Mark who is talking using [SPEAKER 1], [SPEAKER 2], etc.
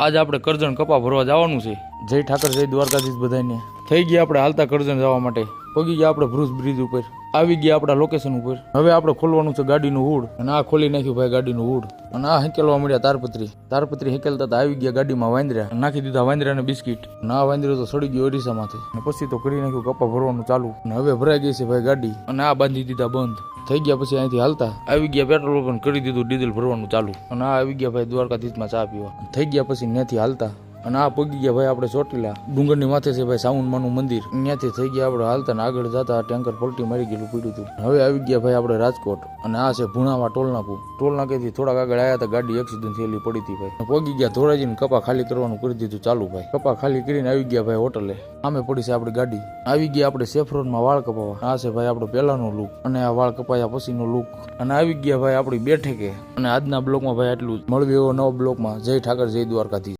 [SPEAKER 1] આજ આપણે કરજણ કપા ભરવા જવાનું છે. જય ઠાકર, જય દ્વારકાધીશ બધાને થઈ ગયા આપણે હાલતા કરજણ જવા માટે. પગી ગયા આપણે ભ્રુજ બ્રિજ ઉપર. આવી ગયા આપણા લોકેશન ઉપર. હવે આપણે ખોલવાનું છે ગાડીનું હુડ. અને આ ખોલી નાખ્યું ભાઈ ગાડીનું હુડ. અને આ હેકેલવા મળ્યા તારપત્રી. તારપત્રી હેકેલતા આવી ગયા ગાડીમાં વાંદર્યા નાખી દીધા વાંદરાને બિસ્કિટ. અને આ વાંદરો તો સડી ગયો ઓરિસ્સામાંથી. અને પછી તો કરી નાખ્યું કપા ભરવાનું ચાલુ. અને હવે ભરાઈ ગઈ છે ભાઈ ગાડી. અને આ બાંધી દીધા બંધ. થઈ ગયા પછી અહીંથી હાલતા. આવી ગયા પેટ્રોલ પણ કરી દીધું, ડીઝલ ભરવાનું ચાલુ. અને આ આવી ગયા ભાઈ દ્વારકાધીશમાં ચા પીવા. થઈ ગયા પછી ત્યાંથી હાલતા. અને આ પગી ગયા ભાઈ આપણે ચોટીલા. ડુંગરની માથે છે ભાઈ સાઉન્ડમાનું મંદિર. ત્યાંથી થઈ ગયા આપણે હાલતા આગળ જતા ટેન્કર પલટી મારી ગયેલું પીડ્યું હતું. હવે આવી ગયા ભાઈ આપણે રાજકોટ. અને આ છે ભૂણામાં ટોલ ટોલનાકેથી ટોલ નાકેથી થોડાક આગળ આવ્યા હતા ગાડી એક્સિડન્ટ થયેલી પડી હતી ભાઈ. પગી ગયા ધોરાજીને કપા ખાલી કરવાનું કરી દીધું ચાલુ ભાઈ. કપા ખાલી કરીને આવી ગયા ભાઈ હોટલે. આમે પડી છે આપણી ગાડી. આવી ગયા આપણે સેફરોનમાં વાળ કપાવા આ છે ભાઈ આપણો પહેલાનો લુક અને આ વાળ કપાયા પછીનો લુક અને આવી ગયા ભાઈ આપણી બેઠકે. અને આજના બ્લોકમાં ભાઈ આટલું મળવી એવો નવો બ્લોકમાં જય ઠાકર જય દ્વારકાધીશ.